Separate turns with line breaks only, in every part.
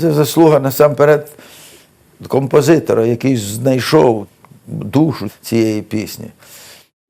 Це заслуга насамперед композитора, який знайшов душу цієї пісні.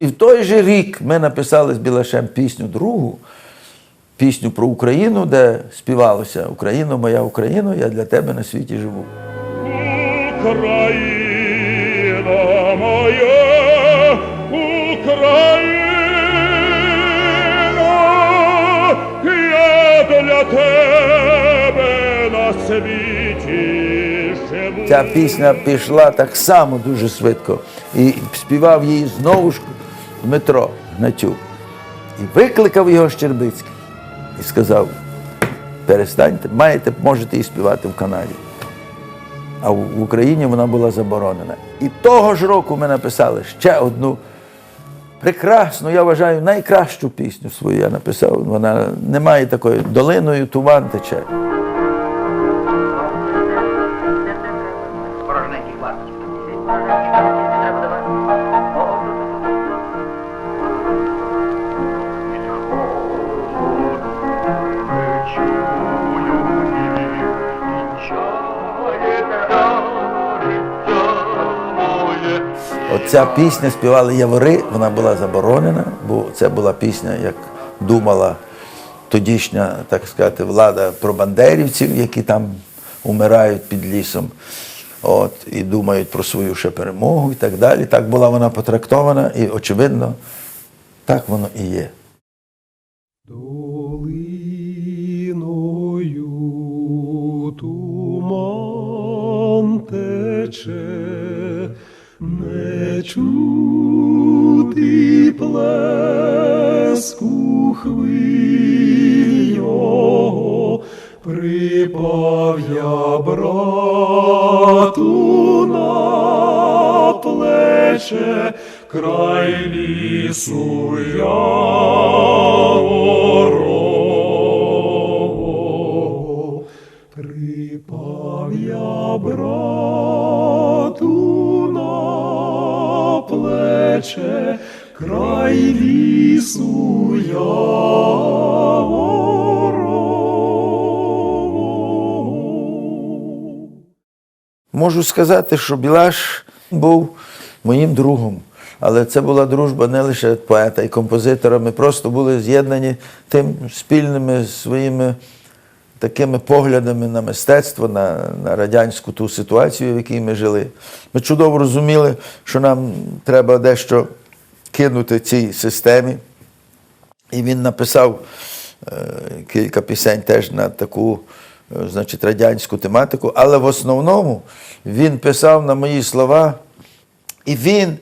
І в той же рік ми написали з Білашем пісню другу, пісню про Україну, де співалося Україно, моя Україно, я для тебе на світі живу.
Україна моя, Україна,
Ця пісня пішла так само дуже швидко. І співав її знову ж Дмитро Гнатюк. І викликав його Щербицький і сказав: перестаньте, маєте, можете її співати в Канаді. А в Україні вона була заборонена. І того ж року ми написали ще одну прекрасну, я вважаю, найкращу пісню свою я написав. Вона не має такої долиною туман тече. Оця пісня співали Явори, вона була заборонена, бо це була пісня, як думала тодішня, так сказати, влада про бандерівців, які там умирають під лісом. От, і думають про свою ще перемогу і так далі. Так була вона потрактована, і, очевидно, так воно і є.
Долиною туман тече, не чути плеску хвиль його, припав я брату на плече, край лісу яворо. Припав я брату плече, край лісу яворо.
Можу сказати, що Білаш був моїм другом. Але це була дружба не лише поета і композитора. Ми просто були з'єднані тим спільними своїми такими поглядами на мистецтво, на, на радянську ту ситуацію, в якій ми жили. Ми чудово розуміли, що нам треба дещо кинути цій системі. І він написав е, кілька пісень теж на таку е, значить, радянську тематику, але в основному він писав на мої слова, і він,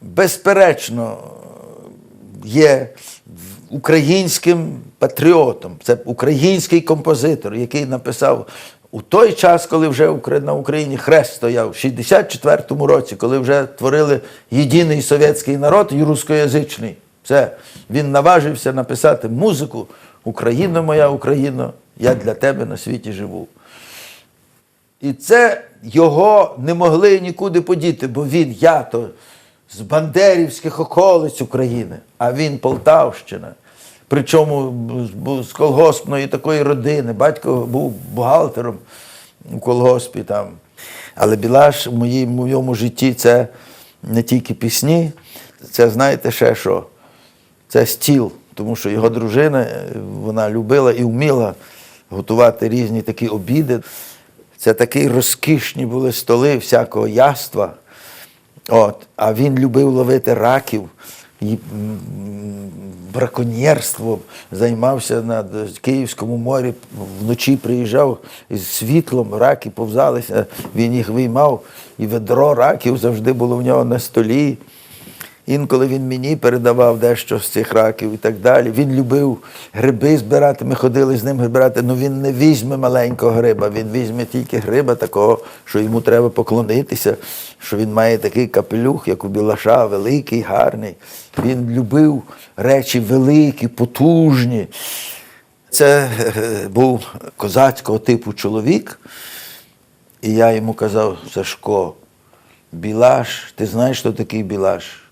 безперечно, є українським патріотом. Це український композитор, який написав у той час, коли вже на Україні хрест стояв, в 64-му році, коли вже творили єдиний совєтський народ і рускоязичний. Це він наважився написати музику Україна моя Україно, я для тебе на світі живу. І це його не могли нікуди подіти, бо він я то з Бандерівських околиць України, а він Полтавщина. Причому з- колгоспної такої родини. Батько був бухгалтером у колгоспі там. Але Білаш в моєму житті це не тільки пісні, це знаєте ще що? Це стіл, тому що його дружина е, вона любила і вміла готувати різні такі обіди. Це такі розкішні були столи всякого яства. От. А він любив ловити раків, і, браконьєрством, займався на Київському морі, вночі приїжджав із світлом, раки повзалися, він їх виймав, і ведро раків завжди було в нього на столі. Інколи він мені передавав дещо з цих раків і так далі. Він любив гриби збирати. Ми ходили з ним збирати. Ну він не візьме маленького гриба, він візьме тільки гриба такого, що йому треба поклонитися, що він має такий капелюх, як у Білаша, великий, гарний. Він любив речі великі, потужні. Це е, був козацького типу чоловік. І я йому казав, Сашко, Білаш, ти знаєш, хто такий Білаш?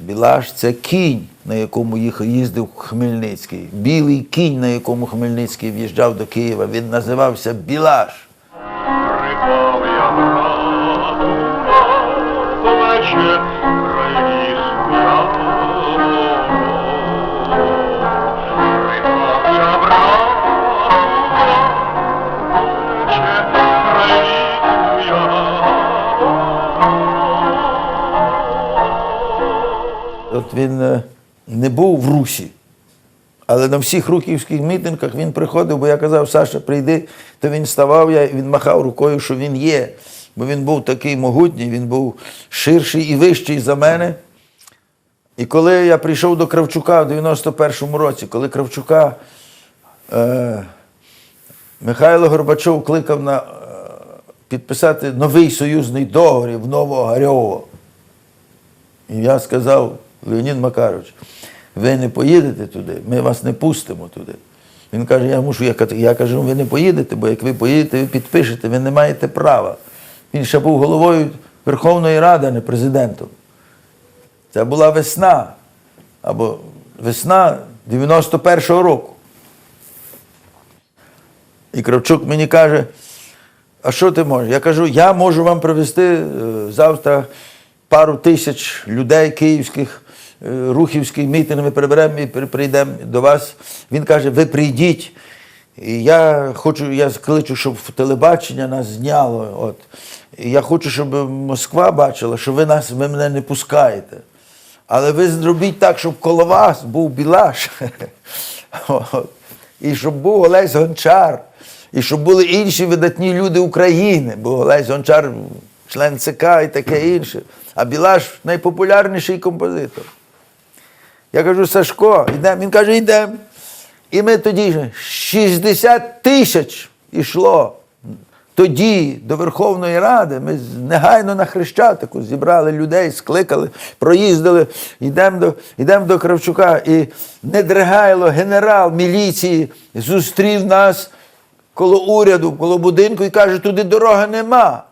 Білаш це кінь, на якому їздив Хмельницький. Білий кінь, на якому Хмельницький в'їжджав до Києва. Він називався Білаш.
Прикол, я
От він е, не був в Русі, але на всіх руківських мітингах він приходив, бо я казав, Саша, прийди, то він ставав, я, він махав рукою, що він є. Бо він був такий могутній, він був ширший і вищий за мене. І коли я прийшов до Кравчука в 91-му році, коли Кравчука е, Михайло Горбачов кликав на е, підписати новий союзний договір в Новогарьово. І я сказав, Леонід Макарович, ви не поїдете туди, ми вас не пустимо туди. Він каже, я мушу, я, я кажу, ви не поїдете, бо як ви поїдете, ви підпишете, ви не маєте права. Він ще був головою Верховної Ради, а не президентом. Це була весна, або весна 91-го року. І Кравчук мені каже, а що ти можеш? Я кажу, я можу вам привезти е, завтра пару тисяч людей київських, е, рухівських мітинг, ми переберемо і прийдемо до вас. Він каже, ви прийдіть. Я хочу, я кличу, щоб телебачення нас зняло. От. Я хочу, щоб Москва бачила, що ви нас, ви мене не пускаєте. Але ви зробіть так, щоб коло вас був Білаш. От. І щоб був Олесь Гончар, і щоб були інші видатні люди України, бо Олесь Гончар член ЦК і таке інше. А Білаш найпопулярніший композитор. Я кажу, Сашко, йдемо. Він каже, йдемо. І ми тоді ж 60 тисяч йшло. Тоді до Верховної Ради ми негайно на Хрещатику зібрали людей, скликали, проїздили, йдемо до, йдемо до Кравчука. І Недригайло, генерал міліції, зустрів нас коло уряду, коло будинку і каже, туди дороги нема.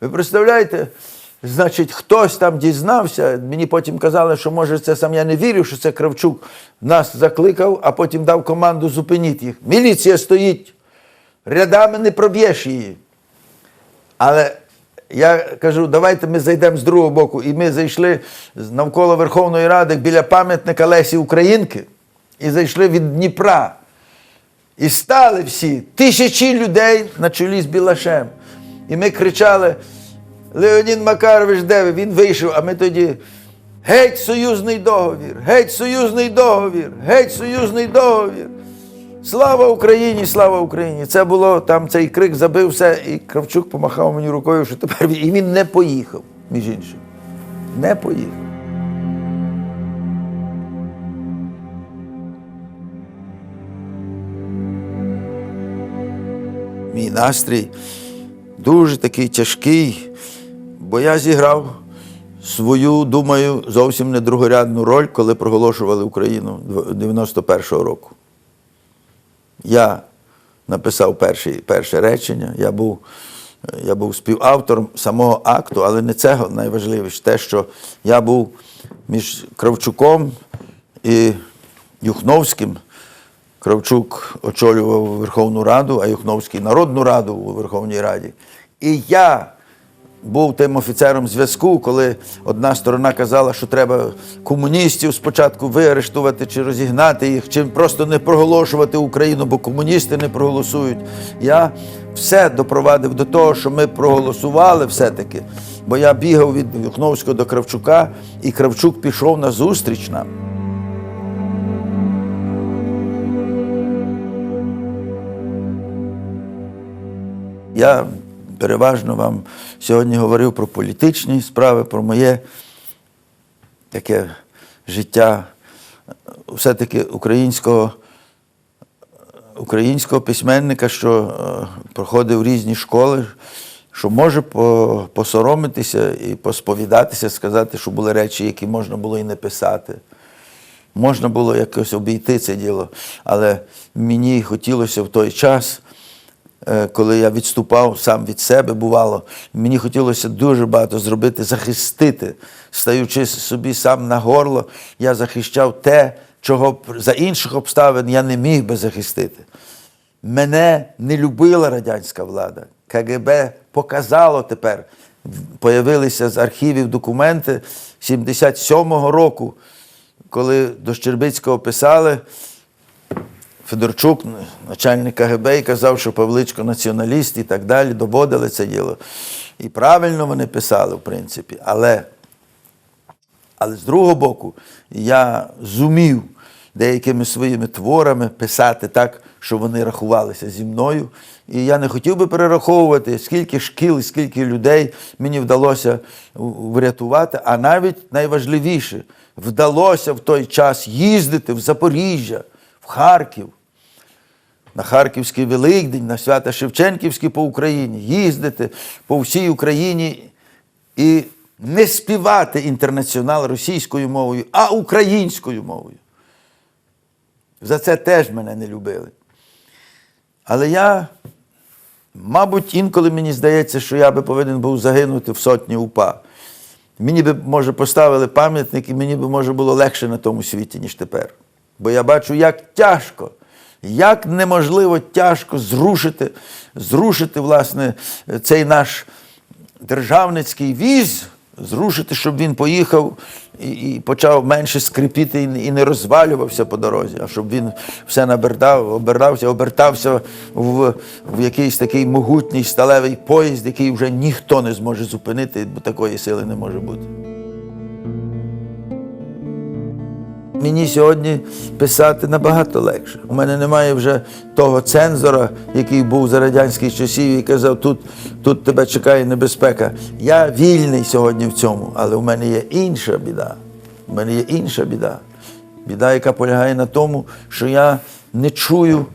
Ви представляєте? Значить, хтось там дізнався, мені потім казали, що може це сам я не вірю, що це Кравчук нас закликав, а потім дав команду зупиніть їх. Міліція стоїть, рядами не проб'єш її. Але я кажу, давайте ми зайдемо з другого боку. І ми зайшли навколо Верховної Ради біля пам'ятника Лесі Українки і зайшли від Дніпра. І стали всі, тисячі людей на чолі з Білашем. І ми кричали: Леонід Макарович, де ви? Він вийшов, а ми тоді. Геть союзний договір! Геть союзний договір! Геть союзний договір! Слава Україні! Слава Україні! Це було там цей крик забив все, і Кравчук помахав мені рукою, що тепер він. І він не поїхав, між іншим. Не поїхав. Мій настрій дуже такий тяжкий, бо я зіграв свою, думаю, зовсім не другорядну роль, коли проголошували Україну 91-го року. Я написав перші, перше речення, я був, я був співавтором самого акту, але не це найважливіше, те, що я був між Кравчуком і Юхновським. Кравчук очолював Верховну Раду, а Юхновський Народну Раду у Верховній Раді. І я був тим офіцером зв'язку, коли одна сторона казала, що треба комуністів спочатку виарештувати чи розігнати їх, чи просто не проголошувати Україну, бо комуністи не проголосують. Я все допровадив до того, що ми проголосували все-таки. Бо я бігав від Юхновського до Кравчука, і Кравчук пішов на зустріч нам. Я переважно вам сьогодні говорив про політичні справи, про моє таке життя все-таки українського, українського письменника, що е, проходив різні школи, що може посоромитися і посповідатися, сказати, що були речі, які можна було і не писати. Можна було якось обійти це діло, але мені хотілося в той час коли я відступав сам від себе, бувало, мені хотілося дуже багато зробити, захистити, стаючи собі сам на горло, я захищав те, чого за інших обставин я не міг би захистити. Мене не любила радянська влада. КГБ показало тепер. Появилися з архівів документи 77-го року, коли до Щербицького писали, Федорчук, начальник КГБ, і казав, що Павличко націоналіст і так далі, доводили це діло. І правильно вони писали, в принципі. Але але з другого боку, я зумів деякими своїми творами писати так, щоб вони рахувалися зі мною. І я не хотів би перераховувати, скільки шкіл, скільки людей мені вдалося врятувати. А навіть найважливіше, вдалося в той час їздити в Запоріжжя, Харків, на Харківський Великдень, на свята Шевченківські по Україні, їздити по всій Україні і не співати інтернаціонал російською мовою, а українською мовою. За це теж мене не любили. Але я, мабуть, інколи мені здається, що я би повинен був загинути в сотні УПА. Мені би, може, поставили пам'ятник, і мені би, може, було легше на тому світі, ніж тепер. Бо я бачу, як тяжко, як неможливо тяжко зрушити, зрушити, власне, цей наш державницький віз, зрушити, щоб він поїхав і, і почав менше скрипіти і, не- розвалювався по дорозі, а щоб він все набертав, обертався, обертався в, в якийсь такий могутній сталевий поїзд, який вже ніхто не зможе зупинити, бо такої сили не може бути. Мені сьогодні писати набагато легше. У мене немає вже того цензора, який був за радянських часів і казав, тут, тут тебе чекає небезпека. Я вільний сьогодні в цьому, але у мене є інша біда. У мене є інша біда. Біда, яка полягає на тому, що я не чую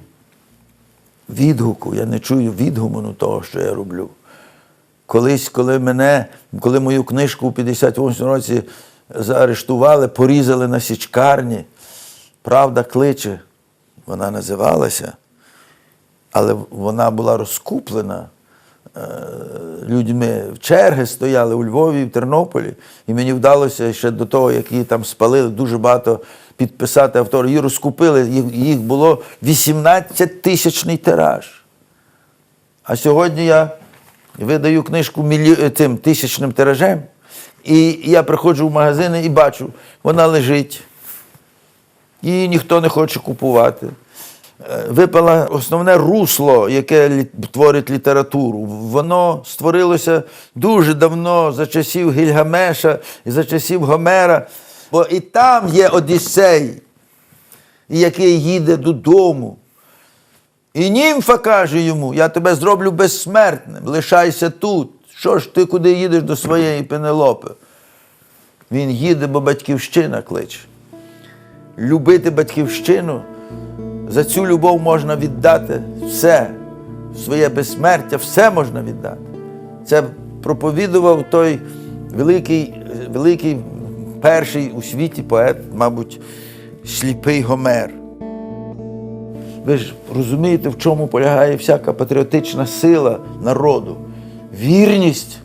відгуку, я не чую відгумону того, що я роблю. Колись, коли мене, коли мою книжку у 58 році заарештували, порізали на січкарні, Правда кличе, вона називалася, але вона була розкуплена е, людьми. В черги стояли у Львові в Тернополі, і мені вдалося ще до того, як її там спалили, дуже багато підписати автори. Її розкупили, їх, було 18 тисячний тираж. А сьогодні я видаю книжку мілі... тим тисячним тиражем, і я приходжу в магазини і бачу, вона лежить, її ніхто не хоче купувати. Е, Випало основне русло, яке творить літературу. Воно створилося дуже давно, за часів Гільгамеша і за часів Гомера. Бо і там є Одіссей, який їде додому. І німфа каже йому: я тебе зроблю безсмертним, лишайся тут. Що ж ти куди їдеш до своєї Пенелопи? Він їде, бо батьківщина кличе. Любити батьківщину, за цю любов можна віддати все, своє безсмертя, все можна віддати. Це проповідував той великий, великий перший у світі поет, мабуть, сліпий Гомер. Ви ж розумієте, в чому полягає всяка патріотична сила народу. Вірність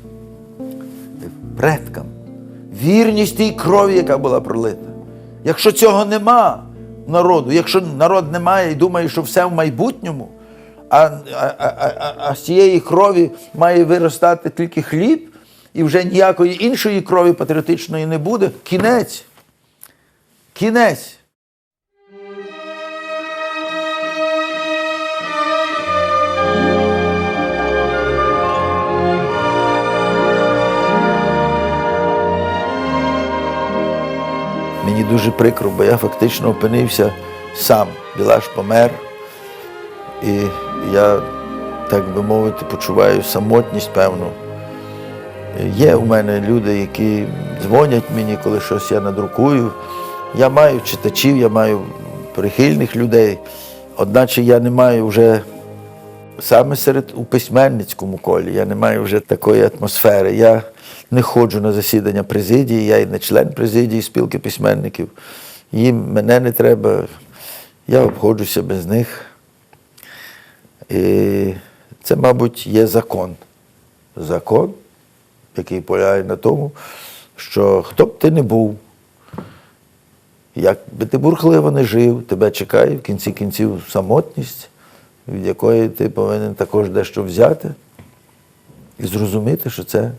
предкам, вірність тій крові, яка була пролита. Якщо цього нема народу, якщо народ не має і думає, що все в майбутньому, а, а, а, а, а з цієї крові має виростати тільки хліб, і вже ніякої іншої крові патріотичної не буде, кінець. Кінець. Дуже прикро, бо я фактично опинився сам. Білаш помер, і я, так би мовити, почуваю самотність певну. Є у мене люди, які дзвонять мені, коли щось я надрукую. Я маю читачів, я маю прихильних людей, одначе я не маю вже саме серед у письменницькому колі, я не маю вже такої атмосфери. Я не ходжу на засідання президії, я і не член президії спілки письменників. Їм мене не треба, я обходжуся без них. І це, мабуть, є закон. Закон, який полягає на тому, що хто б ти не був, як би ти бурхливо не жив, тебе чекає в кінці кінців самотність, від якої ти повинен також дещо взяти і зрозуміти, що це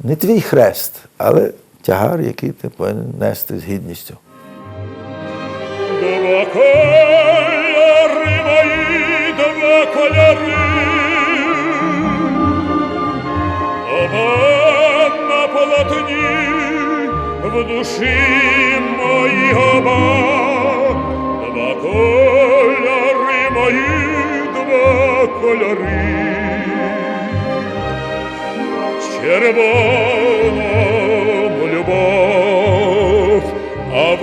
не твій хрест, але тягар, який ти повинен нести з гідністю.
Два кольори мої, два кольори. На полотні, в душі мої оба. Кольори. червоному любов, а в